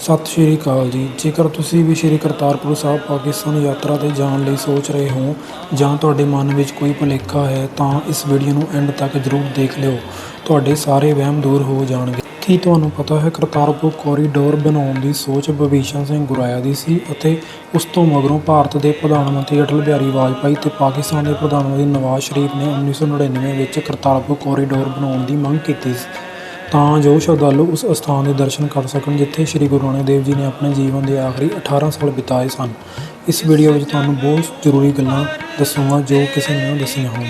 ਸਤਿ ਸ਼੍ਰੀ ਅਕਾਲ ਜੀ। ਜੇਕਰ ਤੁਸੀਂ ਵੀ ਸ਼੍ਰੀ ਕਰਤਾਰਪੁਰ ਸਾਹਿਬ ਪਾਕਿਸਤਾਨ ਯਾਤਰਾ ਤੇ ਜਾਣ ਲਈ ਸੋਚ ਰਹੇ ਹੋ ਜਾਂ ਤੁਹਾਡੇ ਮਨ ਵਿੱਚ ਕੋਈ ਭੁਲੇਖਾ ਹੈ, ਤਾਂ ਇਸ ਵੀਡੀਓ ਨੂੰ ਐਂਡ ਤੱਕ ਜ਼ਰੂਰ ਦੇਖ ਲਿਓ। ਤੁਹਾਡੇ ਸਾਰੇ ਵਹਿਮ ਦੂਰ ਹੋ ਜਾਣਗੇ। ਕੀ ਤੁਹਾਨੂੰ ਪਤਾ ਹੈ, ਕਰਤਾਰਪੁਰ ਕੋਰੀਡੋਰ ਬਣਾਉਣ ਦੀ ਸੋਚ ਭੀਸ਼ਣ ਸਿੰਘ ਗੁਰਾਇਆ ਦੀ ਸੀ ਅਤੇ ਉਸ ਤੋਂ ਮਗਰੋਂ ਭਾਰਤ ਦੇ ਪ੍ਰਧਾਨ ਮੰਤਰੀ ਅਟਲ ਬਿਹਾਰੀ ਵਾਜਪਾਈ ਤੇ ਪਾਕਿਸਤਾਨ ਦੇ ਪ੍ਰਧਾਨ ਮੰਤਰੀ ਨਵਾਜ਼ ਸ਼ਰੀਫ ਨੇ 1999 ਵਿੱਚ ਕਰਤਾਰਪੁਰ ਕੋਰੀਡੋਰ ਬਣਾਉਣ ਦੀ ਮੰਗ ਕੀਤੀ ਸੀ। ਤਾਂ ਜੋ ਸ਼ਰਧਾਲੂ ਉਸ ਅਸਥਾਨ ਦੇ ਦਰਸ਼ਨ ਕਰ ਸਕਣ ਜਿੱਥੇ ਸ੍ਰੀ ਗੁਰੂ ਨਾਨਕ ਦੇਵ ਜੀ ਨੇ ਆਪਣੇ ਜੀਵਨ ਦੇ ਆਖਰੀ 18 ਸਾਲ ਬਿਤਾਏ ਸਨ। ਇਸ ਵੀਡੀਓ ਵਿੱਚ ਤੁਹਾਨੂੰ ਬਹੁਤ ਜ਼ਰੂਰੀ ਗੱਲਾਂ ਦੱਸੂਗਾ ਜੋ ਕਿਸੇ ਨੇ ਨਾ ਦੱਸੀਆਂ ਹੋਣ।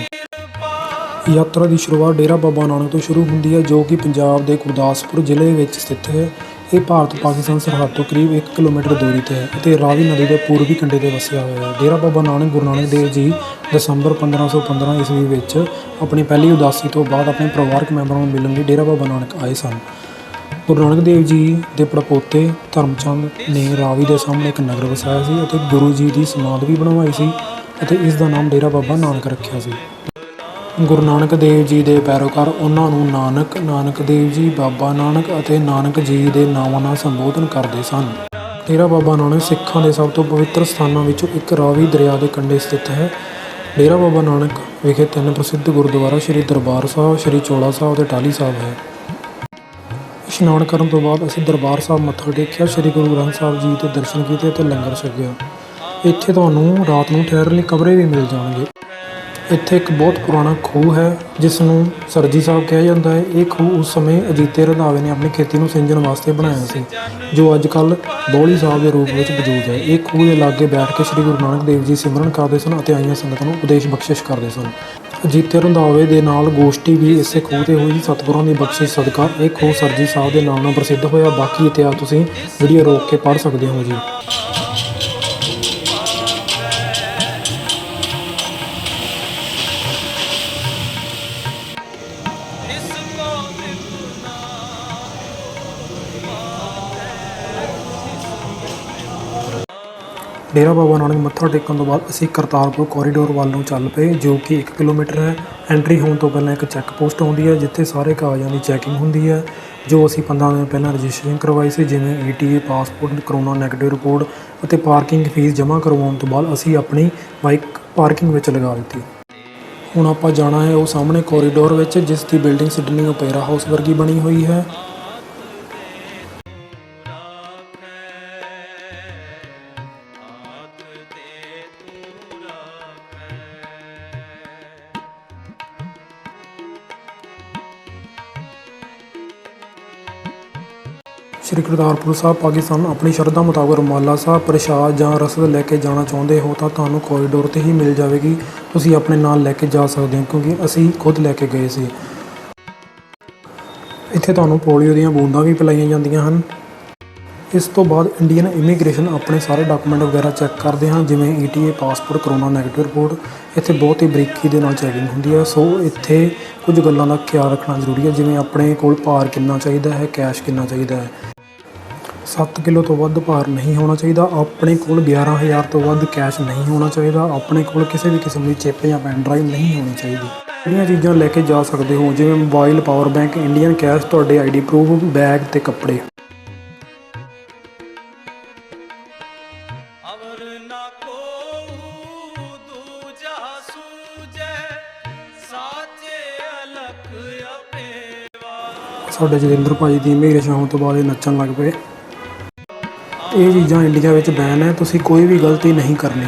ਯਾਤਰਾ ਦੀ ਸ਼ੁਰੂਆਤ ਡੇਰਾ ਬਾਬਾ ਨਾਨਕ ਤੋਂ ਸ਼ੁਰੂ ਹੁੰਦੀ ਹੈ, ਜੋ ਕਿ ਪੰਜਾਬ ਦੇ ਗੁਰਦਾਸਪੁਰ ਜ਼ਿਲ੍ਹੇ ਵਿੱਚ ਸਥਿਤ ਹੈ। ਇਹ ਭਾਰਤ ਪਾਕਿਸਤਾਨ ਸਰਹੱਦ ਤੋਂ ਕਰੀਬ 1 ਕਿਲੋਮੀਟਰ ਦੂਰੀ ਤੇ ਹੈ ਅਤੇ ਰਾਵੀ ਨਦੀ ਦੇ ਪੂਰਬੀ ਕੰਢੇ ਤੇ ਵਸਿਆ ਹੋਇਆ ਹੈ। ਡੇਰਾ ਬਾਬਾ ਨਾਨਕ, ਗੁਰੂ ਨਾਨਕ ਦੇਵ ਜੀ ਦਸੰਬਰ 1515 ਈਸਵੀ ਵਿੱਚ ਆਪਣੀ ਪਹਿਲੀ ਉਦਾਸੀ ਤੋਂ ਬਾਅਦ ਆਪਣੇ ਪਰਿਵਾਰਕ ਮੈਂਬਰਾਂ ਨੂੰ ਮਿਲਣ ਲਈ ਡੇਰਾ ਬਾਬਾ ਨਾਨਕ ਆਏ ਸਨ। ਗੁਰੂ ਨਾਨਕ ਦੇਵ ਜੀ ਦੇ ਪੜਪੋਤੇ ਧਰਮਚੰਦ ਨੇ ਰਾਵੀ ਦੇ ਸਾਹਮਣੇ ਇੱਕ ਨਗਰ ਵਸਾਇਆ ਸੀ ਅਤੇ ਗੁਰੂ ਜੀ ਦੀ ਸਮਾਧ ਵੀ ਬਣਵਾਈ ਸੀ ਅਤੇ ਇਸ ਦਾ ਨਾਮ ਡੇਰਾ ਬਾਬਾ ਨਾਨਕ ਰੱਖਿਆ ਸੀ। ਗੁਰੂ ਨਾਨਕ ਦੇਵ ਜੀ ਦੇ ਪੈਰੋਕਾਰ, ਉਹਨਾਂ ਨੂੰ ਨਾਨਕ ਨਾਨਕ ਦੇਵ ਜੀ, ਬਾਬਾ ਨਾਨਕ ਅਤੇ ਨਾਨਕ ਜੀ ਦੇ ਨਾਵਾਂ ਨਾਲ ਸੰਬੋਧਨ ਕਰਦੇ ਸਨ। ਡੇਰਾ ਬਾਬਾ ਨਾਨਕ ਸਿੱਖਾਂ ਦੇ ਸਭ ਤੋਂ ਪਵਿੱਤਰ ਸਥਾਨਾਂ ਵਿੱਚੋਂ ਇੱਕ ਰਾਵੀ ਦਰਿਆ ਦੇ ਕੰਢੇ ਸਥਿਤ ਹੈ। ਡੇਰਾ ਬਾਬਾ ਨਾਨਕ ਵਿਖੇ ਤਿੰਨ ਪ੍ਰਸਿੱਧ ਗੁਰਦੁਆਰਾ ਸ੍ਰੀ ਦਰਬਾਰ ਸਾਹਿਬ, ਸ੍ਰੀ ਚੋਲਾ ਸਾਹਿਬ ਤੇ ਟਾਲੀ ਸਾਹਿਬ ਹੈ। ਇਸ਼ਨਾਨ ਕਰਨ ਤੋਂ ਬਾਅਦ ਅਸੀਂ ਦਰਬਾਰ ਸਾਹਿਬ ਮੱਥਾ ਟੇਕਿਆ, ਸ੍ਰੀ ਗੁਰੂ ਗ੍ਰੰਥ ਸਾਹਿਬ ਜੀ ਦੇ ਦਰਸ਼ਨ ਕੀਤੇ ਤੇ ਲੰਗਰ ਛਕਿਆ। ਇੱਥੇ ਤੁਹਾਨੂੰ ਰਾਤ ਨੂੰ ਠਹਿਰਨ ਲਈ ਕਮਰੇ ਵੀ ਮਿਲ ਜਾਣਗੇ। ਇੱਥੇ ਇੱਕ ਬਹੁਤ ਪੁਰਾਣਾ ਖੂਹ ਹੈ ਜਿਸ ਨੂੰ ਸਰਜੀ ਸਾਹਿਬ ਕਿਹਾ ਜਾਂਦਾ ਹੈ। ਇਹ ਖੂਹ ਉਸ ਸਮੇਂ ਅਜੀਤੇ ਰੰਧਾਵੇ ਨੇ ਆਪਣੀ ਖੇਤੀ ਨੂੰ ਸਿੰਜਣ ਵਾਸਤੇ ਬਣਾਇਆ ਸੀ, ਜੋ ਅੱਜ ਕੱਲ ਬੋਲੀ ਸਾਹਿਬ ਦੇ ਰੂਪ ਵਿੱਚ ਮੌਜੂਦ ਹੈ। ਇਹ ਖੂਹ ਦੇ ਲਾਗੇ ਬੈਠ ਕੇ ਸ੍ਰੀ ਗੁਰੂ ਨਾਨਕ ਦੇਵ ਜੀ ਸਿਮਰਨ ਕਰਦੇ ਸਨ ਅਤੇ ਆਈਆਂ ਸੰਗਤਾਂ ਨੂੰ ਉਪਦੇਸ਼ ਬਖਸ਼ਿਸ਼ ਕਰਦੇ ਸਨ। ਅਜੀਤੇ ਰੰਧਾਵੇ ਦੇ ਨਾਲ ਗੋਸ਼ਟੀ ਵੀ ਇਸੇ ਖੂਹ ਤੇ ਹੋਈ। ਸਤਿਗੁਰਾਂ ਦੀ ਬਖਸ਼ਿਸ਼ ਸਦਕਾ ਇਹ ਖੂਹ ਸਰਜੀ ਸਾਹਿਬ ਦੇ ਨਾਮ ਨਾਲ ਪ੍ਰਸਿੱਧ ਹੋਇਆ। ਬਾਕੀ ਇਤਿਹਾਸ ਤੁਸੀਂ ਵੀਡੀਓ ਰੋਕ ਕੇ ਪੜ੍ਹ ਸਕਦੇ ਹੋ ਜੀ। ਡੇਰਾ ਬਾਬਾ ਨਾਨਕ ਮੱਥਾ ਟੇਕਣ ਤੋਂ ਬਾਅਦ ਅਸੀਂ ਕਰਤਾਰਪੁਰ ਕੋਰੀਡੋਰ ਵੱਲ ਨੂੰ ਚੱਲ ਪਏ, ਜੋ ਕਿ 1 ਕਿਲੋਮੀਟਰ ਹੈ। ਐਂਟਰੀ ਹੋਣ ਤੋਂ ਪਹਿਲਾਂ ਇੱਕ ਚੈੱਕ ਪੋਸਟ ਆਉਂਦੀ ਹੈ, ਜਿੱਥੇ ਸਾਰੇ ਕਾਗਜ਼ਾਂ ਦੀ ਚੈਕਿੰਗ ਹੁੰਦੀ ਹੈ, ਜੋ ਅਸੀਂ 15 ਦਿਨ ਪਹਿਲਾਂ ਰਜਿਸਟ੍ਰੇਸ਼ਨ ਕਰਵਾਈ ਸੀ, ਜਿਵੇਂ ETA passport corona negative report ਅਤੇ ਪਾਰਕਿੰਗ ਫੀਸ ਜਮ੍ਹਾਂ ਕਰਵਾਉਣ ਤੋਂ ਬਾਅਦ ਅਸੀਂ ਆਪਣੀ ਬਾਈਕ ਪਾਰਕਿੰਗ ਵਿੱਚ ਲਗਾ ਦਿੱਤੀ। ਹੁਣ ਆਪਾਂ ਜਾਣਾ ਹੈ ਉਹ ਸਾਹਮਣੇ ਕੋਰੀਡੋਰ ਵਿੱਚ, ਜਿਸ ਦੀ ਬਿਲਡਿੰਗ ਸਿਡਨੀ ਓਪੇਰਾ ਹਾਊਸ ਵਰਗੀ ਬਣੀ ਹੋਈ ਹੈ। ਸ਼੍ਰੀ ਕਰਤਾਰਪੁਰ ਸਾਹਿਬ ਪਾਕਿਸਤਾਨ ਆਪਣੀ ਸ਼ਰਧਾ ਮੁਤਾਬਕ ਰੁਮਾਲਾ ਸਾਹਿਬ, ਪ੍ਰਸ਼ਾਦ ਜਾਂ ਰਸਦ ਲੈ ਕੇ ਜਾਣਾ ਚਾਹੁੰਦੇ ਹੋ ਤਾਂ ਤੁਹਾਨੂੰ ਕੋਰੀਡੋਰ ਤੇ ਹੀ ਮਿਲ ਜਾਵੇਗੀ। ਤੁਸੀਂ ਆਪਣੇ ਨਾਲ ਲੈ ਕੇ ਜਾ ਸਕਦੇ ਹੋ ਕਿਉਂਕਿ ਅਸੀਂ ਖੁਦ ਲੈ ਕੇ ਗਏ ਸੀ। ਇੱਥੇ ਤੁਹਾਨੂੰ ਪੋਲੀਓ ਦੀਆਂ ਬੂੰਦਾਂ ਵੀ ਪਿਲਾਈਆਂ ਜਾਂਦੀਆਂ ਹਨ। ਇਸ ਤੋਂ ਬਾਅਦ ਇੰਡੀਅਨ ਇਮੀਗ੍ਰੇਸ਼ਨ ਆਪਣੇ ਸਾਰੇ ਡਾਕੂਮੈਂਟ ਵਗੈਰਾ ਚੈੱਕ ਕਰਦੇ ਹਾਂ ਜਿਵੇਂ ETA passport corona negative report ਇੱਥੇ ਬਹੁਤ ਹੀ ਬਰੀਕੀ ਦੇ ਨਾਲ ਚੈਕਿੰਗ ਹੁੰਦੀ ਹੈ। ਸੋ ਇੱਥੇ ਕੁਝ ਗੱਲਾਂ ਦਾ ਖਿਆਲ ਰੱਖਣਾ ਜ਼ਰੂਰੀ ਹੈ, ਜਿਵੇਂ ਆਪਣੇ ਕੋਲ ਭਾਰ ਕਿੰਨਾ ਚਾਹੀਦਾ ਹੈ ਕੈਸ਼ ਕਿੰਨਾ ਚਾਹੀਦਾ ਹੈ। 7 ਕਿਲੋ ਤੋਂ ਵੱਧ ਭਾਰ ਨਹੀਂ ਹੋਣਾ ਚਾਹੀਦਾ। ਆਪਣੇ ਕੋਲ 11000 ਤੋਂ ਵੱਧ ਕੈਸ਼ ਨਹੀਂ ਹੋਣਾ ਚਾਹੀਦਾ। ਆਪਣੇ ਕੋਲ ਕਿਸੇ ਵੀ ਕਿਸਮ ਦੀ ਚਿੱਪ ਜਾਂ ਪੈਨ ਡਰਾਈਵ ਨਹੀਂ ਹੋਣੀ ਚਾਹੀਦੀ। ਜਿਹੜੀਆਂ ਚੀਜ਼ਾਂ ਲੈ ਕੇ ਜਾ ਸਕਦੇ ਹੋ? ਜਿਵੇਂ mobile power bank Indian cash ਤੁਹਾਡੇ ਆਈਡੀ ਪ੍ਰੂਫ ਬੈਗ ਤੇ ਕੱਪੜੇ। ਸਾਡੇ ਜਤਿੰਦਰ ਭਾਜੀ ਦੀ ਇਮੀਗ੍ਰੇਸ਼ਨ ਹੋਣ ਤੋਂ ਬਾਅਦ ਇਹ ਨੱਚਣ ਲੱਗ ਪਏ। ਇਹ ਚੀਜ਼ਾਂ ਇੰਡੀਆ ਵਿੱਚ ਬੈਨ ਹੈ, ਤੁਸੀਂ ਕੋਈ ਵੀ ਗਲਤੀ ਨਹੀਂ ਕਰਨੀ।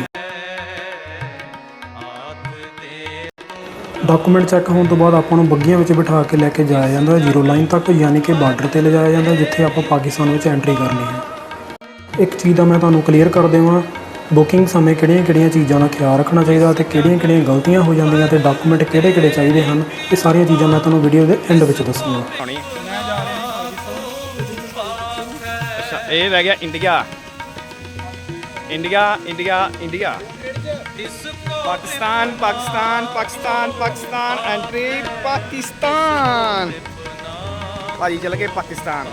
ਡਾਕੂਮੈਂਟ ਚੈੱਕ ਹੋਣ ਤੋਂ ਬਾਅਦ ਆਪਾਂ ਨੂੰ ਬੱਗੀਆਂ ਵਿੱਚ ਬਿਠਾ ਕੇ ਲੈ ਕੇ ਜਾਇਆ ਜਾਂਦਾ ਹੈ ਜ਼ੀਰੋ ਲਾਈਨ ਤੱਕ, ਯਾਨੀ ਕਿ ਬਾਰਡਰ ਤੇ ਲਿਜਾਇਆ ਜਾਂਦਾ, ਜਿੱਥੇ ਆਪਾਂ ਪਾਕਿਸਤਾਨ ਵਿੱਚ ਐਂਟਰੀ ਕਰਨੀ ਹੈ। ਇੱਕ ਚੀਜ਼ ਦਾ ਮੈਂ ਤੁਹਾਨੂੰ ਕਲੀਅਰ ਕਰ ਦੇਵਾਂ ਬੁਕਿੰਗ ਸਮੇਂ ਕਿਹੜੀਆਂ-ਕਿਹੜੀਆਂ ਚੀਜ਼ਾਂ ਦਾ ਖਿਆਲ ਰੱਖਣਾ ਚਾਹੀਦਾ ਤੇ ਕਿਹੜੀਆਂ-ਕਿਹੜੀਆਂ ਗਲਤੀਆਂ ਹੋ ਜਾਂਦੀਆਂ ਤੇ ਡਾਕੂਮੈਂਟ ਕਿਹੜੇ-ਕਿਹੜੇ ਚਾਹੀਦੇ ਹਨ, ਇਹ ਸਾਰੀਆਂ ਚੀਜ਼ਾਂ ਮੈਂ ਤੁਹਾਨੂੰ ਵੀਡੀਓ ਦੇ ਐਂਡ ਵਿੱਚ ਦੱਸੂਗਾ। ਇਹ ਰਹਿ ਗਿਆ India. India India India. Pakistan Pakistan Pakistan Pakistan, entry Pakistan. ਭਾਜੀ ਚਲ ਗਏ ਪਾਕਿਸਤਾਨ।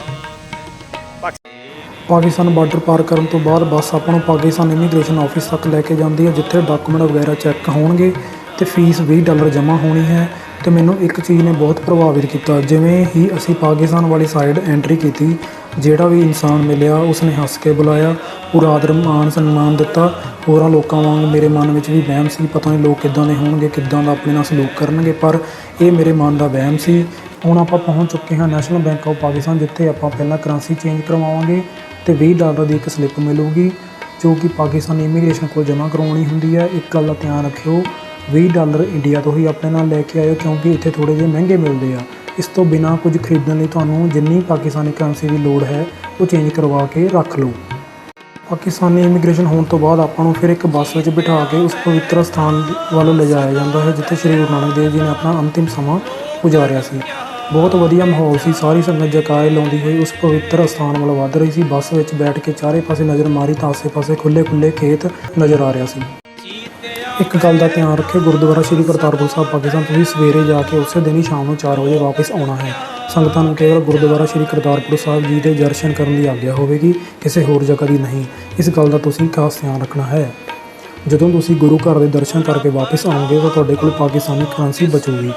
ਪਾਕਿਸਤਾਨ ਬਾਰਡਰ ਪਾਰ ਕਰਨ ਤੋਂ ਬਾਅਦ ਬੱਸ ਆਪਾਂ ਨੂੰ ਪਾਕਿਸਤਾਨ ਇਮੀਗ੍ਰੇਸ਼ਨ ਆਫਿਸ ਤੱਕ ਲੈ ਕੇ ਜਾਂਦੀ ਹੈ, ਜਿੱਥੇ ਡਾਕੂਮੈਂਟ ਵਗੈਰਾ ਚੈੱਕ ਹੋਣਗੇ ਤੇ ਫੀਸ 20 ਡਾਲਰ ਜਮ੍ਹਾਂ ਹੋਣੀ ਹੈ। ਅਤੇ ਮੈਨੂੰ ਇੱਕ ਚੀਜ਼ ਨੇ ਬਹੁਤ ਪ੍ਰਭਾਵਿਤ ਕੀਤਾ, ਜਿਵੇਂ ਹੀ ਅਸੀਂ ਪਾਕਿਸਤਾਨ ਵਾਲੀ ਸਾਈਡ ਐਂਟਰੀ ਕੀਤੀ, ਜਿਹੜਾ ਵੀ ਇਨਸਾਨ ਮਿਲਿਆ, ਉਸਨੇ ਹੱਸ ਕੇ ਬੁਲਾਇਆ, ਪੂਰਾ ਆਦਰ ਮਾਨ ਸਨਮਾਨ ਦਿੱਤਾ, ਹੋਰਾਂ ਲੋਕਾਂ ਵਾਂਗ ਮੇਰੇ ਮਨ ਵਿੱਚ ਵੀ ਵਹਿਮ ਸੀ, ਪਤਾ ਨਹੀਂ ਲੋਕ ਕਿੱਦਾਂ ਦੇ ਹੋਣਗੇ, ਕਿੱਦਾਂ ਦਾ ਆਪਣੇ ਨਾਲ ਸਲੂਕ ਕਰਨਗੇ, ਪਰ ਇਹ ਮੇਰੇ ਮਨ ਦਾ ਵਹਿਮ ਸੀ। ਹੁਣ ਆਪਾਂ ਪਹੁੰਚ ਚੁੱਕੇ ਹਾਂ ਨੈਸ਼ਨਲ ਬੈਂਕ ਆਫ ਪਾਕਿਸਤਾਨ ਜਿੱਥੇ ਆਪਾਂ ਪਹਿਲਾਂ ਕਰੰਸੀ ਚੇਂਜ ਕਰਵਾਵਾਂਗੇ ਤੇ 20 ਡਾਲਰ ਦੀ ਇੱਕ ਸਲਿੱਪ ਮਿਲੂਗੀ, ਜੋ ਕਿ ਪਾਕਿਸਤਾਨੀ ਇਮੀਗ੍ਰੇਸ਼ਨ ਕੋਲ ਜਮ੍ਹਾਂ ਕਰਵਾਉਣੀ ਹੁੰਦੀ ਹੈ। ਇੱਕ ਗੱਲ ਦਾ ਧਿਆਨ ਰੱਖਿਓ 20 ਡਾਲਰ ਇੰਡੀਆ ਤੋਂ ਹੀ ਆਪਣੇ ਨਾਲ ਲੈ ਕੇ ਆਇਓ ਕਿਉਂਕਿ ਇੱਥੇ ਥੋੜੇ ਜਿਹੇ ਮਹਿੰਗੇ ਮਿਲਦੇ ਆ। ਇਸ ਤੋਂ ਬਿਨਾ ਕੁਝ ਖਰੀਦਣ ਲਈ ਤੁਹਾਨੂੰ ਜਿੰਨੀ ਪਾਕਿਸਤਾਨੀ ਕਰੰਸੀ ਦੀ ਲੋੜ ਹੈ, ਉਹ ਚੇਂਜ ਕਰਵਾ ਕੇ ਰੱਖ ਲਓ। ਪਾਕਿਸਤਾਨੀ ਇਮੀਗ੍ਰੇਸ਼ਨ ਹੋਣ ਤੋਂ ਬਾਅਦ ਆਪਾਂ ਨੂੰ ਫਿਰ ਇੱਕ ਬੱਸ ਵਿੱਚ ਬਿਠਾ ਕੇ ਉਸ ਪਵਿੱਤਰ ਸਥਾਨ ਵੱਲ ਲਿਜਾਇਆ ਜਾਂਦਾ ਹੈ, ਜਿੱਥੇ ਸ੍ਰੀ ਗੁਰੂ ਨਾਨਕ ਦੇਵ ਜੀ ਨੇ ਆਪਣਾ ਅੰਤਿਮ ਸਮਾਂ ਗੁਜ਼ਾਰਿਆ ਸੀ। ਬਹੁਤ ਵਧੀਆ ਮਾਹੌਲ ਸੀ, ਸਾਰੀ ਸੰਗਤ ਜਕਾਰੇ ਲਾਉਂਦੀ ਹੋਈ ਉਸ ਪਵਿੱਤਰ ਸਥਾਨ ਵੱਲ ਵੱਧ ਰਹੀ ਸੀ। ਬੱਸ ਵਿੱਚ ਬੈਠ ਕੇ ਚਾਰੇ ਪਾਸੇ ਨਜ਼ਰ ਮਾਰੀ ਤਾਂ ਆਸੇ-ਪਾਸੇ ਖੁੱਲੇ-ਖੁੱਲੇ ਖੇਤ ਨਜ਼ਰ ਆ ਰਿਹਾ ਸੀ। ਇੱਕ ਗੱਲ ਦਾ ਧਿਆਨ ਰੱਖਿਓ, ਗੁਰਦੁਆਰਾ ਸ੍ਰੀ ਕਰਤਾਰਪੁਰ ਸਾਹਿਬ ਪਾਕਿਸਤਾਨ, ਤੁਸੀਂ ਸਵੇਰੇ ਜਾ ਕੇ ਉਸੇ ਦਿਨ ਹੀ ਸ਼ਾਮ ਨੂੰ 4 ਵਜੇ ਵਾਪਸ ਆਉਣਾ ਹੈ। ਸੰਗਤਾਂ ਨੂੰ ਕੇਵਲ ਗੁਰਦੁਆਰਾ ਸ੍ਰੀ ਕਰਤਾਰਪੁਰ ਸਾਹਿਬ ਜੀ ਦੇ ਦਰਸ਼ਨ ਕਰਨ ਦੀ ਆਗਿਆ ਹੋਵੇਗੀ, ਕਿਸੇ ਹੋਰ ਜਗ੍ਹਾ ਦੀ ਨਹੀਂ। ਇਸ ਗੱਲ ਦਾ ਤੁਸੀਂ ਖਾਸ ਧਿਆਨ ਰੱਖਣਾ ਹੈ। ਜਦੋਂ ਤੁਸੀਂ ਗੁਰੂ ਘਰ ਦੇ ਦਰਸ਼ਨ ਕਰਕੇ ਵਾਪਸ ਆਓਗੇ, ਤਾਂ ਤੁਹਾਡੇ ਕੋਲ ਪਾਕਿਸਤਾਨੀ ਕਰੰਸੀ ਬਚੂਗੀ।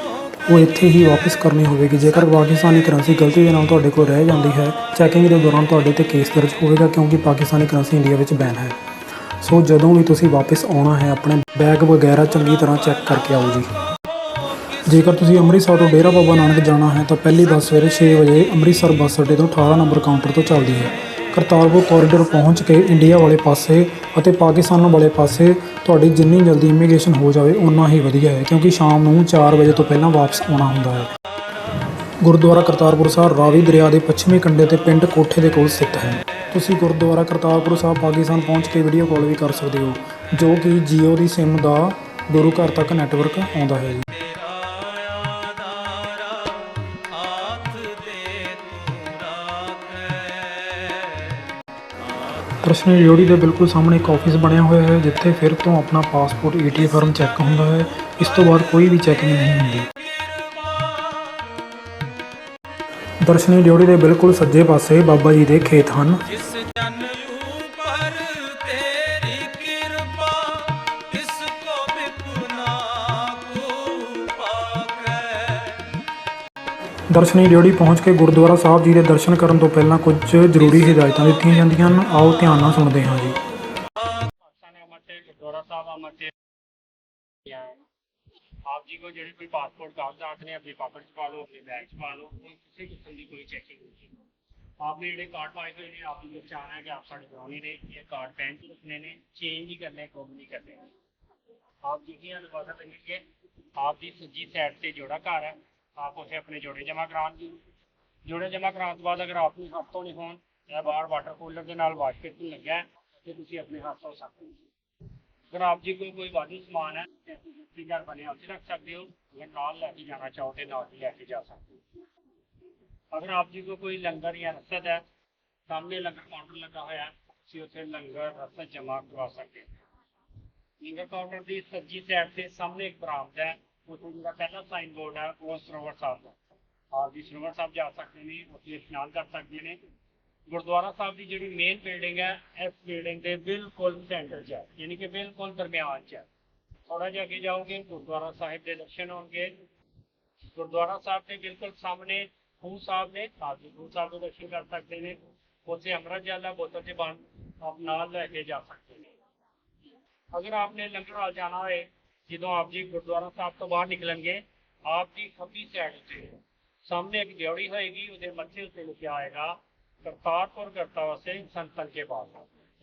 ਉਹ ਇੱਥੇ ਹੀ ਵਾਪਸ ਕਰਨੀ ਹੋਵੇਗੀ। ਜੇਕਰ ਪਾਕਿਸਤਾਨੀ ਕਰੰਸੀ ਗਲਤੀ ਦੇ ਨਾਲ ਤੁਹਾਡੇ ਕੋਲ ਰਹਿ ਜਾਂਦੀ ਹੈ, ਚੈਕਿੰਗ ਦੇ ਦੌਰਾਨ ਤੁਹਾਡੇ ਤੇ ਕੇਸ ਦਰਜ ਹੋਵੇਗਾ, ਕਿਉਂਕਿ ਪਾਕਿਸਤਾਨੀ ਕਰੰਸੀ ਇੰਡੀਆ ਵਿੱਚ ਬੈਨ ਹੈ। ਸੋ ਜਦੋਂ ਵੀ ਤੁਸੀਂ ਵਾਪਸ ਆਉਣਾ ਹੈ, ਆਪਣੇ ਬੈਗ ਵਗੈਰਾ ਚੰਗੀ ਤਰ੍ਹਾਂ ਚੈੱਕ ਕਰਕੇ ਆਓ ਜੀ। ਜੇਕਰ ਤੁਸੀਂ ਅੰਮ੍ਰਿਤਸਰ ਤੋਂ ਡੇਰਾ ਬਾਬਾ ਨਾਨਕ ਜਾਣਾ ਹੈ, ਤਾਂ ਪਹਿਲੀ ਬੱਸ ਸਵੇਰੇ 6 ਵਜੇ ਅੰਮ੍ਰਿਤਸਰ ਬੱਸ ਅੱਡੇ ਤੋਂ 18 ਨੰਬਰ ਕਾਊਂਟਰ ਤੋਂ ਚੱਲਦੀ ਹੈ। ਕਰਤਾਰਪੁਰ ਕੋਰੀਡੋਰ ਪਹੁੰਚ ਕੇ ਇੰਡੀਆ ਵਾਲੇ ਪਾਸੇ ਅਤੇ ਪਾਕਿਸਤਾਨ ਵਾਲੇ ਪਾਸੇ ਤੁਹਾਡੀ ਜਿੰਨੀ ਜਲਦੀ ਇਮੀਗ੍ਰੇਸ਼ਨ ਹੋ ਜਾਵੇ ਉਨਾ ਹੀ ਵਧੀਆ ਹੈ, ਕਿਉਂਕਿ ਸ਼ਾਮ ਨੂੰ 4 ਵਜੇ ਤੋਂ ਪਹਿਲਾਂ ਵਾਪਸ ਆਉਣਾ ਹੁੰਦਾ ਹੈ। ਗੁਰਦੁਆਰਾ ਕਰਤਾਰਪੁਰ ਸਾਹਿਬ ਰਾਵੀ ਦਰਿਆ ਦੇ ਪੱਛਮੀ ਕੰਢੇ ਤੇ ਪਿੰਡ ਕੋਠੇ ਦੇ ਕੋਲ ਸਥਿਤ ਹੈ। ਤੁਸੀਂ ਗੁਰਦੁਆਰਾ ਕਰਤਾਰਪੁਰ ਸਾਹਿਬ ਪਾਕਿਸਤਾਨ ਪਹੁੰਚ ਕੇ ਵੀਡੀਓ ਕਾਲ ਵੀ ਕਰ ਸਕਦੇ ਹੋ, ਜੋ ਕਿ Jio ਦੀ SIM ਦਾ ਗੁਰੂ ਘਰ ਤੱਕ ਨੈਟਵਰਕ ਆਉਂਦਾ ਹੈ ਜੀ। ਆਦਾਰਾ ਰਿਓੜੀ ਦੇ ਬਿਲਕੁਲ ਸਾਹਮਣੇ ਇੱਕ ਆਫਿਸ ਬਣਿਆ ਹੋਇਆ ਹੈ, ਜਿੱਥੇ ਫਿਰ ਤੋਂ ਆਪਣਾ ਪਾਸਪੋਰਟ ਏਟੀਐਮ ਫਾਰਮ ਚੈੱਕ ਹੁੰਦਾ ਹੈ। ਇਸ ਤੋਂ ਬਾਅਦ ਕੋਈ ਵੀ ਚੈਕਿੰਗ ਨਹੀਂ ਹੁੰਦੀ। ਦਰਸ਼ਨੀ ਰਿਓੜੀ ਦੇ ਬਿਲਕੁਲ ਸੱਜੇ ਪਾਸੇ ਬਾਬਾ ਜੀ ਦੇ ਖੇਤ ਹਨ। ਜਿਸ ਜਨ ਉਪਰ ਤੇਰੀ ਕਿਰਪਾ ਇਸ ਕੋ ਵਿਪਨਾ ਕੋ ਪਾਕੈ ਦਰਸ਼ਨੀ ਡਿਓੜੀ ਪਹੁੰਚ ਕੇ ਗੁਰਦੁਆਰਾ ਸਾਹਿਬ ਜੀ ਦੇ ਦਰਸ਼ਨ ਕਰਨ ਤੋਂ ਪਹਿਲਾਂ ਕੁਝ ਜ਼ਰੂਰੀ ਹਦਾਇਤਾਂ ਦਿੱਤੀਆਂ ਜਾਂਦੀਆਂ ਹਨ। ਆਓ ਧਿਆਨ ਨਾਲ ਸੁਣਦੇ ਹਾਂ ਜੀ। ਕੋ ਜਿਹੜੇ ਕੋਈ ਪਾਸਪੋਰਟ ਕਾਗਜ਼ਾਤ ਨੇ ਆਪਣੇ ਪਾਕਟ 'ਚ ਪਾ ਲਓ, ਆਪਣੇ ਬੈਗ 'ਚ ਪਾ ਲਓ, ਹੁਣ ਕਿਸੇ ਕਿਸਮ ਦੀ ਕੋਈ ਚੈਕਿੰਗ ਨਹੀਂ आपने ਜਿਹੜੇ ਕਾਰਡ ਪਾਏ ਹੋਏ ਨੇ, ਆਪ ਨੂੰ ਪਛਾਣਾ ਹੈ ਕਿ ਆਪ ਸਾਡੇ ਗਰਾਉਣੀ ਨੇ, ਇਹ ਕਾਰਡ ਪੈਨ 'ਚ ਰੱਖਣੇ ਨੇ ਚੇਂਜ ਨਹੀਂ ਕਰਨੇ ਕੋਈ ਨਹੀਂ ਕਰਨੇ। ਆਪ ਜਿਹੜੀਆਂ ਦਰਵਾਜ਼ਾ ਲੱਗਣਗੇ ਆਪ ਦੀ ਸੱਜੀ ਸਾਈਡ ਤੇ ਜੋੜਾ ਘਰ ਹੈ, ਆਪ ਉਸੇ ਆਪਣੇ ਜੋੜੇ ਜਮਾ ਕਰਾਉਣ ਦੀ। ਜੋੜੇ ਜਮਾ ਕਰਾਉਣ ਤੋਂ ਬਾਅਦ ਅਗਰ ਆਪ ਨੂੰ ਹੱਥ ਧੋਣੇ ਹੋਣ, ਜਾਂ ਬਾਹਰ ਵਾਟਰ ਕੂਲਰ ਦੇ ਨਾਲ ਵਾਸ਼ ਬੇਸਿਨ ਲੱਗਾ ਤੇ ਤੁਸੀਂ ਆਪਣੇ ਹੱਥ ਤੋਂ ਸਕਦੇ ਹੋ। ਅਗਰ ਜੀ ਕੋਲ ਕੋਈ ਵਾਧੂ ਸਮਾਨ ਹੈ ਫਿੰਗਰ ਬਣਿਆ ਉੱਥੇ ਰੱਖ ਸਕਦੇ ਹੋ ਅਗਰ ਨਾਲ ਲੈ ਕੇ ਜਾਣਾ ਚਾਹੋ ਤੇ ਨਾਲ ਹੀ ਲੈ ਕੇ ਜਾ ਸਕਦੇ। ਹੋ ਅਗਰ ਆਪ ਜੀ ਕੋਲ ਕੋਈ ਲੰਗਰ ਜਾਂ ਰਸਦ ਹੈ, ਸਾਹਮਣੇ ਲੰਗਰ ਕਾਊਂਟਰ ਲੱਗਾ ਤੁਸੀਂ ਉੱਥੇ ਲੰਗਰ, ਰਸਦ ਜਮ੍ਹਾਂ ਕਰਵਾ ਸਕਦੇ ਹੋ। ਲੰਗਰ ਕਾਊਂਟਰ ਦੀ ਸੱਜੀ ਸਾਈਡ ਤੇ ਸਾਹਮਣੇ ਇੱਕ ਬਰਾਮਦਾ ਹੈ, ਉੱਥੇ ਜਿਹੜਾ ਪਹਿਲਾ ਸਾਈਨ ਬੋਰਡ ਹੈ, ਉਹ ਸਰੋਵਰ ਸਾਹਿਬ ਦਾ। ਆਪ ਜੀ ਸਰੋਵਰ ਸਾਹਿਬ ਜਾ ਸਕਦੇ ਨੇ, ਉੱਥੇ ਇਸ਼ਨਾਨ ਕਰ ਸਕਦੇ ਨੇ। ਗੁਰਦੁਆਰਾ ਸਾਹਿਬ ਦੀ ਜਿਹੜੀ ਮੇਨ ਬਿਲਡਿੰਗ ਹੈ, ਇਸ ਬਿਲਡਿੰਗ ਦੇ ਬਿਲਕੁਲ ਸੈਂਟਰ 'ਚ ਹੈ, ਯਾਨੀ ਕਿ ਬਿਲਕੁਲ ਦਰਮਿਆਨ 'ਚ ਹੈ। ਥੋੜਾ ਜਿਹਾ ਅੱਗੇ ਜਾਓਗੇ, ਗੁਰਦੁਆਰਾ ਸਾਹਿਬ ਦੇ ਦਰਸ਼ਨ ਹੋਣਗੇ। ਗੁਰਦੁਆਰਾ ਸਾਹਿਬ ਦੇ ਬਿਲਕੁਲ ਸਾਹਮਣੇ ਖੂਹ ਸਾਹਿਬ ਨੇ ਆਪ ਖੂਹ ਸਾਹਿਬ ਦੇ ਦਰਸ਼ਨ ਕਰ ਸਕਦੇ ਨੇ। ਉੱਥੇ ਅੰਮ੍ਰਿਤ ਜਲ ਬੋਤਲ 'ਚ ਬੰਦ ਆਪ ਨਾਲ ਲੈ ਕੇ ਜਾ ਸਕਦੇ ਨੇ। ਅਗਰ ਆਪਨੇ ਲੰਗਰ ਜਾਣਾ ਹੋਏ, ਜਦੋਂ ਆਪ ਜੀ ਗੁਰਦੁਆਰਾ ਸਾਹਿਬ ਤੋਂ ਬਾਹਰ ਨਿਕਲਣਗੇ, ਆਪ ਦੀ ਖੱਬੀ ਸਾਈਡ ਤੇ ਸਾਹਮਣੇ ਇੱਕ ਡਿਉੜੀ ਹੋਏਗੀ, ਉਹਦੇ ਮੱਥੇ ਉੱਤੇ ਲਿਖਿਆ ਆਏਗਾ ਕਰਤਾਰਪੁਰ ਕਰਤਾ ਸਿੰਘ ਸੰਤਨ ਕੇ ਪਾਸ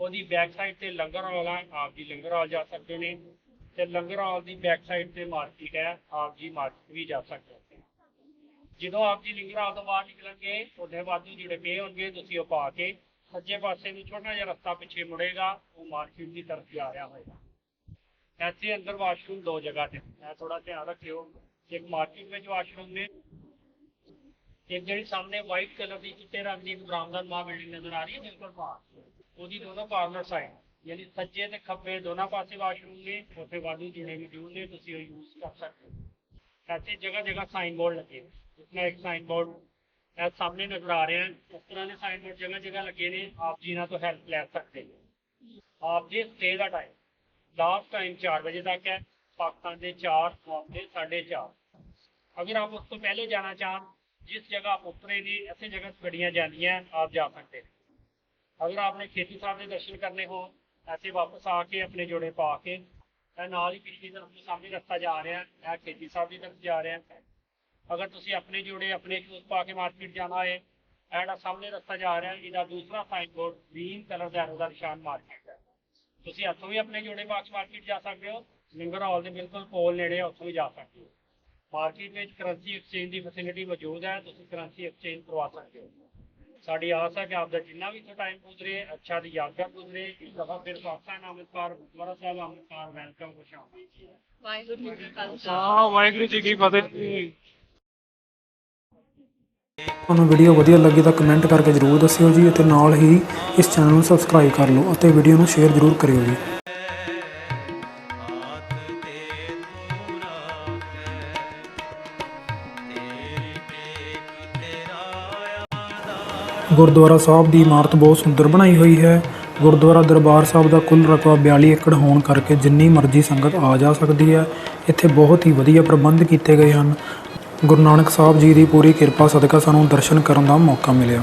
ਉਹਦੀ ਬੈਕ ਸਾਈਡ ਤੇ ਲੰਗਰ ਹਾਲ ਆਪ ਜੀ ਲੰਗਰ ਹਾਲ ਜਾ ਸਕਦੇ ਨੇ। ਤੇ ਲੰਗਰ ਹਾਲ ਦੀ ਬੈਕ ਸਾਈਡ ਤੇ ਮਾਰਕੀਟ ਹੈ, ਆਪ ਜੀ ਮਾਰਕੀਟ ਵੀ ਜਾ ਸਕਦੇ ਹੋ। ਜਦੋਂ ਆਪ ਜੀ ਲੰਗਰ ਹਾਲ ਤੋਂ ਬਾਹਰ ਨਿਕਲਣਗੇ ਉਹਦੇ ਵਾਧੂ ਜਿਹੜੇ ਪਏ ਹੋਣਗੇ, ਤੁਸੀਂ ਉਹ ਪਾ ਕੇ ਸੱਜੇ ਪਾਸੇ ਨੂੰ ਛੋਟਾ ਜਿਹਾ ਰਸਤਾ ਪਿੱਛੇ ਮੁੜੇਗਾ, ਉਹ ਮਾਰਕੀਟ ਦੀ ਤਰਫ ਜਾ ਰਿਹਾ ਹੋਏਗਾ। ਇੱਥੇ ਅੰਦਰ ਵਾਸ਼ਰੂਮ ਦੋ ਜਗ੍ਹਾ ਤੇ ਇਹ ਥੋੜਾ ਧਿਆਨ ਰੱਖਿਓ, ਇੱਕ ਮਾਰਕੀਟ ਵਿੱਚ ਵਾਸ਼ਰੂਮ ਨੇ, ਇੱਕ ਜਿਹੜੀ ਸਾਹਮਣੇ ਵਾਈਟ ਕਲਰ ਦੀ ਚਿੱਟੇ ਰੰਗ ਦੀ ਇੱਕ ਬਰਾਮਦਨ ਬਿਲਡਿੰਗ ਨਜ਼ਰ ਆ ਰਹੀ ਹੈ ਬਿਲਕੁਲ ਪਾਸ ਉਹਦੀ ਦੋਨੋਂ ਕਾਰਨਰ ਸਾਈਡ ਯਾਨੀ ਸੱਜੇ ਤੇ ਖੱਬੇ ਦੋਨਾਂ ਪਾਸੇ ਵਾਸ਼ਰੂਮ ਨੇ ਉੱਥੇ ਵਾਧੂ ਜਿਹੜੇ ਵੀ ਡਿਊ ਨੇ ਤੁਸੀਂ ਉਹ ਯੂਜ਼ ਕਰ ਸਕਦੇ ਹੋ ਇੱਥੇ ਜਗ੍ਹਾ ਜਗ੍ਹਾ ਸਾਈਨ ਬੋਰਡ ਲੱਗੇ ਨੇ ਇਸਮੇ ਇੱਕ ਸਾਈਨ ਬੋਰਡ ਇਹ ਸਾਹਮਣੇ ਨਜ਼ਰ ਆ ਰਿਹਾ ਹੈ ਇਸ ਤਰ੍ਹਾਂ ਦੇ ਸਾਈਨ ਬੋਰਡ ਜਗ੍ਹਾ ਜਗ੍ਹਾ ਲੱਗੇ ਨੇ ਆਪ ਜੀ ਇਹਨਾਂ ਤੋਂ ਹੈਲਪ ਲੈ ਸਕਦੇ ਨੇ ਆਪ ਦੇ ਸਟੇ ਦਾ ਟਾਈਮ ਲਾਸਟ ਟਾਈਮ 4 ਵਜੇ ਤੱਕ ਹੈ ਪਾਕਿਸਤਾਨ ਦੇ 4 ਆਪ ਦੇ 4:30 अगर आप उसको पहले जाना चाहें जिस जगह आप उतरेंगे ऐसी जगह गड्डियाँ जाती हैं आप जा सकते हैं अगर आपने खेती साहब के दर्शन करने हो ਐਸੇ ਵਾਪਸ ਆ ਕੇ ਆਪਣੇ ਜੋੜੇ ਪਾ ਕੇ ਇਹ ਨਾਲ ਹੀ ਪਿਛਲੀ ਤਰਫ ਦੇ ਸਾਹਮਣੇ ਰਸਤਾ ਜਾ ਰਿਹਾ ਹੈ ਇਹ ਖੇਤੀ ਸਾਹਿਬ ਦੀ ਤਰਫ ਜਾ ਰਿਹਾ। ਹੈ ਅਗਰ ਤੁਸੀਂ ਆਪਣੇ ਜੋੜੇ, ਆਪਣੇ ਸ਼ੂਜ਼ ਪਾ ਕੇ ਮਾਰਕੀਟ ਜਾਣਾ ਹੈ ਐਡਾ ਸਾਹਮਣੇ ਰਸਤਾ ਜਾ ਰਿਹਾ, ਇਹਦਾ ਦੂਸਰਾ ਸਾਈਨ ਬੋਰਡ ਗ੍ਰੀਨ ਕਲਰ ਦਾ ਐਰੋ ਦਾ ਨਿਸ਼ਾਨ ਮਾਰਕੀਟ ਹੈ। ਤੁਸੀਂ ਹੱਥੋਂ ਵੀ ਆਪਣੇ ਜੋੜੇ ਪਾ ਕੇ ਮਾਰਕੀਟ ਜਾ ਸਕਦੇ ਹੋ ਲਿੰਗਰ ਹਾਲ ਦੇ ਬਿਲਕੁਲ ਕੋਲ ਨੇੜੇ ਉੱਥੋਂ ਵੀ ਜਾ ਸਕਦੇ ਹੋ। ਮਾਰਕੀਟ ਵਿੱਚ ਕਰੰਸੀ ਐਕਸਚੇਂਜ ਦੀ ਫੈਸਿਲਿਟੀ ਮੌਜੂਦ ਹੈ, ਤੁਸੀਂ ਕਰੰਸੀ ਐਕਸਚੇਂਜ ਕਰਵਾ ਸਕਦੇ ਹੋ। ਸਾਡੀ ਆਸ ਹੈ ਕਿ ਆਪ ਦਾ ਜਿੰਨਾ ਵੀ ਟਾਈਮ ਗੁਜ਼ਰੇ ਅੱਛਾ ਦੀ ਯਾਦਗਾਰ ਗੁਜ਼ਰੇ ਇਸ ਦਫਾ ਫਿਰ ਪਾਕਿਸਤਾਨ ਅੰਮ੍ਰਿਤਸਰ ਗੁਰਦੁਆਰਾ ਸਾਹਿਬ ਅੰਮ੍ਰਿਤਸਰ ਵੈਲਕਮ ਖੁਸ਼ਾਮਦੀ ਵਾਹਿਗੁਰੂ ਜੀ ਕਾ ਖਾਲਸਾ। ਵਾਹਿਗੁਰੂ ਜੀ ਕੀ ਫਤਿਹ ਤੁਹਾਨੂੰ ਵੀਡੀਓ ਵਧੀਆ ਲੱਗੀ ਤਾਂ ਕਮੈਂਟ ਕਰਕੇ ਜਰੂਰ ਦੱਸਿਓ ਜੀ ਅਤੇ ਨਾਲ ਹੀ ਇਸ ਚੈਨਲ ਨੂੰ ਸਬਸਕ੍ਰਾਈਬ ਕਰ ਲਓ ਅਤੇ ਵੀਡੀਓ ਨੂੰ ਸ਼ੇਅਰ ਜਰੂਰ ਕਰਿਓ ਜੀ। ਗੁਰਦੁਆਰਾ ਸਾਹਿਬ ਦੀ ਇਮਾਰਤ ਬਹੁਤ ਸੁੰਦਰ ਬਣਾਈ ਹੋਈ ਹੈ। ਗੁਰਦੁਆਰਾ ਦਰਬਾਰ ਸਾਹਿਬ ਦਾ ਕੁੱਲ ਰਕਬਾ 42 ਏਕੜ ਹੋਣ ਕਰਕੇ ਜਿੰਨੀ ਮਰਜ਼ੀ ਸੰਗਤ ਆ ਜਾ ਸਕਦੀ ਹੈ। ਇੱਥੇ ਬਹੁਤ ਹੀ ਵਧੀਆ ਪ੍ਰਬੰਧ ਕੀਤੇ ਗਏ ਹਨ। ਗੁਰੂ ਨਾਨਕ ਸਾਹਿਬ ਜੀ ਦੀ ਪੂਰੀ ਕਿਰਪਾ ਸਦਕਾ ਸਾਨੂੰ ਦਰਸ਼ਨ ਕਰਨ ਦਾ ਮੌਕਾ ਮਿਲਿਆ।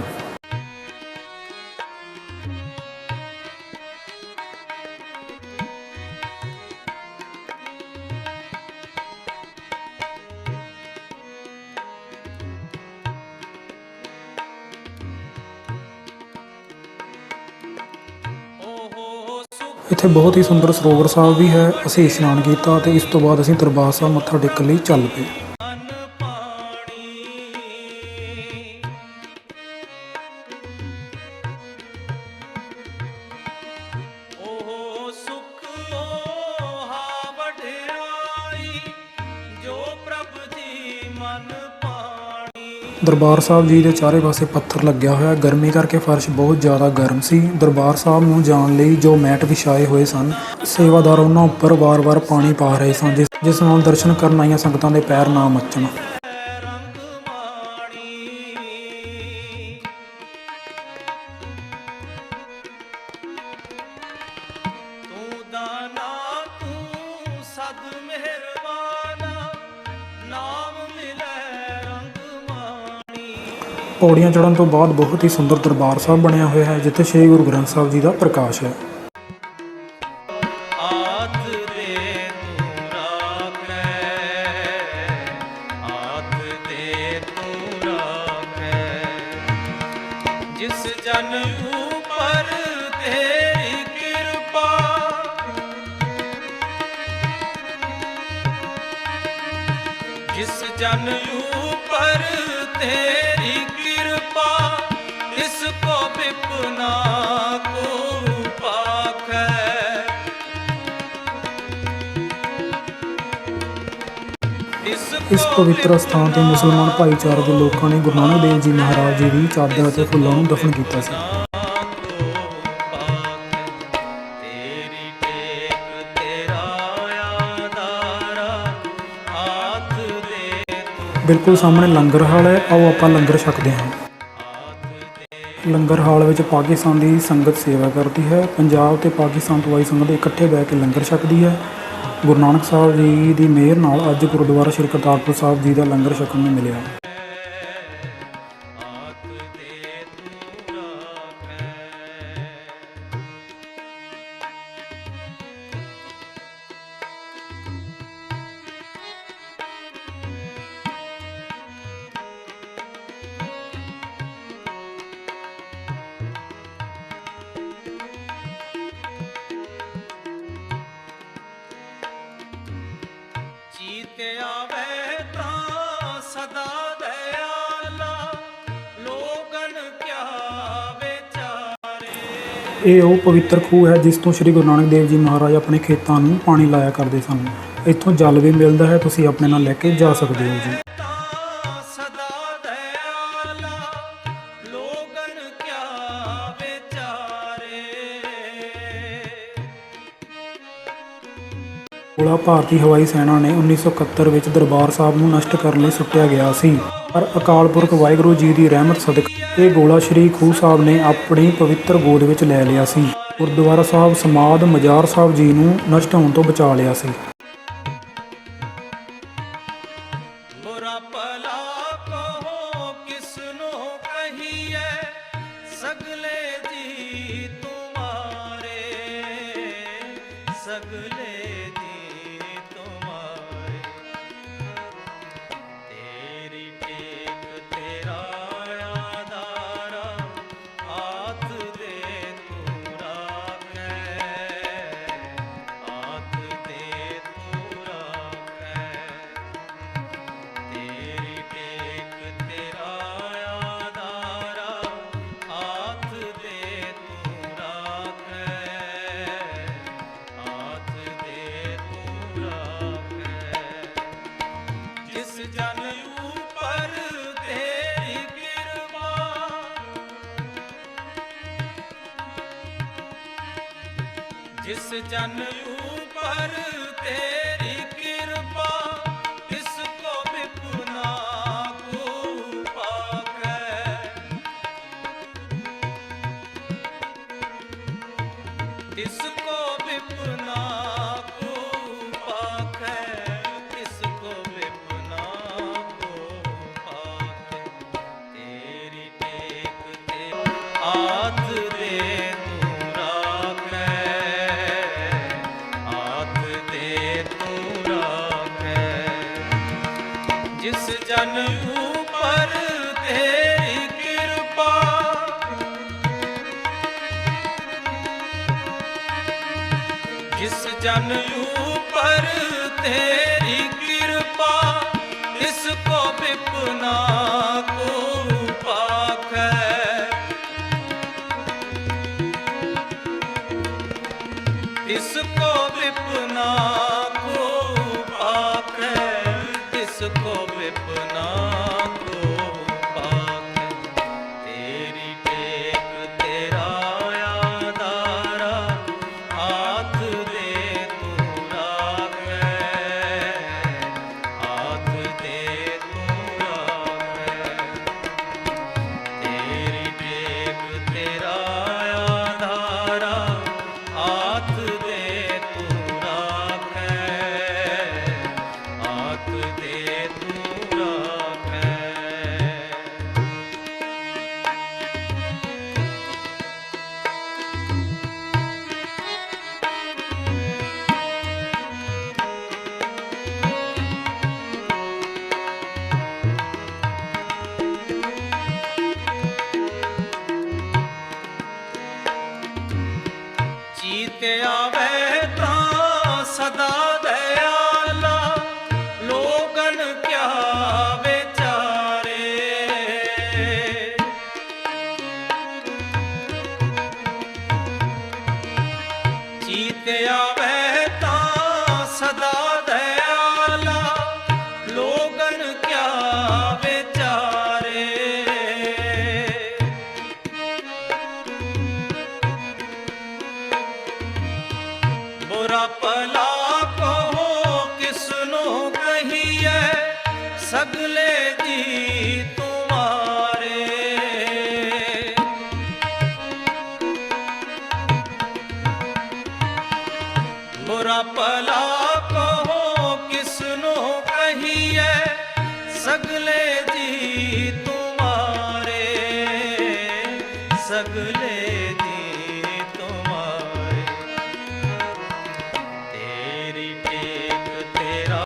ਇੱਥੇ ਬਹੁਤ ਹੀ ਸੁੰਦਰ ਸਰੋਵਰ ਸਾਹਿਬ ਵੀ ਹੈ। ਅਸੀਂ ਇਸ਼ਨਾਨ ਕੀਤਾ ਅਤੇ ਇਸ ਤੋਂ ਬਾਅਦ ਅਸੀਂ ਦਰਬਾਰ ਸਾਹਿਬ ਮੱਥਾ ਟੇਕਣ ਲਈ ਚੱਲ ਪਏ। ਦਰਬਾਰ ਸਾਹਿਬ ਜੀ ਦੇ ਚਾਰੇ ਪਾਸੇ ਪੱਥਰ ਲੱਗਿਆ ਹੋਇਆ। ਗਰਮੀ ਕਰਕੇ ਫਰਸ਼ ਬਹੁਤ ਜ਼ਿਆਦਾ ਗਰਮ ਸੀ। ਦਰਬਾਰ ਸਾਹਿਬ ਨੂੰ ਜਾਣ ਲਈ ਜੋ ਮੈਟ ਵਿਛਾਏ ਹੋਏ ਸਨ, ਸੇਵਾਦਾਰ ਉਹਨਾਂ ਉੱਪਰ ਵਾਰ-ਵਾਰ ਪਾਣੀ ਪਾ ਰਹੇ ਸਨ, ਜਿਸ ਜਿਸ ਨਾਲ ਦਰਸ਼ਨ ਕਰਨ ਆਈਆਂ ਸੰਗਤਾਂ ਦੇ ਪੈਰ ਨਾ ਮੱਚਣ। ਪੌੜੀਆਂ ਚੜ੍ਹਨ ਤੋਂ ਬਾਅਦ ਬਹੁਤ ਹੀ ਸੁੰਦਰ ਦਰਬਾਰ ਸਾਹਿਬ ਬਣਿਆ ਹੋਇਆ ਹੈ, ਜਿੱਥੇ ਸ੍ਰੀ ਗੁਰੂ ਗ੍ਰੰਥ ਸਾਹਿਬ ਜੀ ਦਾ ਪ੍ਰਕਾਸ਼ ਹੈ। ਇਸ ਪਵਿੱਤਰ ਸਥਾਨ ਤੇ ਮੁਸਲਮਾਨ ਭਾਈਚਾਰੇ ਦੇ ਲੋਕਾਂ ਨੇ ਗੁਰੂ ਨਾਨਕ ਦੇਵ ਜੀ ਮਹਾਰਾਜ ਜੀ ਦੀ ਚਾਦਰ ਅਤੇ ਫੁੱਲਾਂ ਨੂੰ ਦਫਨ ਕੀਤਾ ਸੀ। ਬਿਲਕੁਲ ਸਾਹਮਣੇ ਲੰਗਰ ਹਾਲ ਹੈ ਆਓ ਆਪਾਂ ਲੰਗਰ ਛਕਦੇ ਹਾਂ। ਲੰਗਰ ਹਾਲ ਵਿੱਚ ਪਾਕਿਸਤਾਨ ਦੀ ਸੰਗਤ ਸੇਵਾ ਕਰਦੀ ਹੈ। ਪੰਜਾਬ ਤੇ ਪਾਕਿਸਤਾਨ ਤੋਂ ਆਈ ਸੰਗਤ ਇਕੱਠੇ ਬਹਿ ਕੇ ਲੰਗਰ ਛਕਦੀ ਹੈ। ਗੁਰੂ ਨਾਨਕ ਸਾਹਿਬ ਜੀ ਦੀ ਮਿਹਰ ਨਾਲ ਅੱਜ ਗੁਰਦੁਆਰਾ ਸ਼੍ਰੀ ਕਰਤਾਰਪੁਰ ਸਾਹਿਬ ਜੀ ਦਾ ਲੰਗਰ ਛਕਣ ਨੂੰ ਮਿਲਿਆ। ਸਦਾ ਦਇਆਲਾ ਲੋਗਨ ਕਿਆ ਵਿਚਾਰੇ? ਇਹ ਉਹ ਪਵਿੱਤਰ ਖੂਹ ਹੈ ਜਿਸ ਤੋਂ ਸ੍ਰੀ ਗੁਰੂ ਨਾਨਕ ਦੇਵ ਜੀ ਮਹਾਰਾਜ ਆਪਣੇ ਖੇਤਾਂ ਨੂੰ ਪਾਣੀ ਲਾਇਆ ਕਰਦੇ ਸਨ। ਇੱਥੋਂ ਜਲ ਵੀ ਮਿਲਦਾ ਹੈ, ਤੁਸੀਂ ਆਪਣੇ ਨਾਲ ਲੈ ਕੇ ਜਾ ਸਕਦੇ ਹੋ ਜੀ। ਭਾਰਤੀ ਹਵਾਈ ਸੈਨਾ ਨੇ 1971 ਵਿੱਚ ਦਰਬਾਰ ਸਾਹਿਬ ਨੂੰ ਨਸ਼ਟ ਕਰਨ ਲਈ ਸੁੱਟਿਆ ਗਿਆ ਸੀ। ਪਰ ਅਕਾਲ ਪੁਰਖ ਵਾਹਿਗੁਰੂ ਜੀ ਦੀ ਰਹਿਮਤ ਸਦਕਾ ਇਹ ਗੋਲਾ ਸ਼੍ਰੀ ਖੂਹ ਸਾਹਿਬ ਨੇ ਆਪਣੀ ਪਵਿੱਤਰ ਗੋਦ ਵਿੱਚ ਲੈ ਲਿਆ ਸੀ। ਗੁਰਦੁਆਰਾ ਸਾਹਿਬ ਸਮਾਦ ਮਜਾਰ ਸਾਹਿਬ ਜੀ ਨੂੰ ਨਸ਼ਟ ਹੋਣ ਤੋਂ ਬਚਾ ਲਿਆ ਸੀ। ਤਿਸ ਜਨ ਉਪਰ ਤੇਰੀ ਕਿਰਪਾ ਤਿਸ ਕੋ ਬਿਪਨਾ ਕੋ। ਪਾਕੈ ਤਿਸ ਜਿਸ ਜਨ ਉਪਰ ਤੇਰੀ ਕਿਰਪਾ ਇਸ ਕੋ ਬਿਪਨਾ ਕੋ ਕੇ ਆ मोरा पला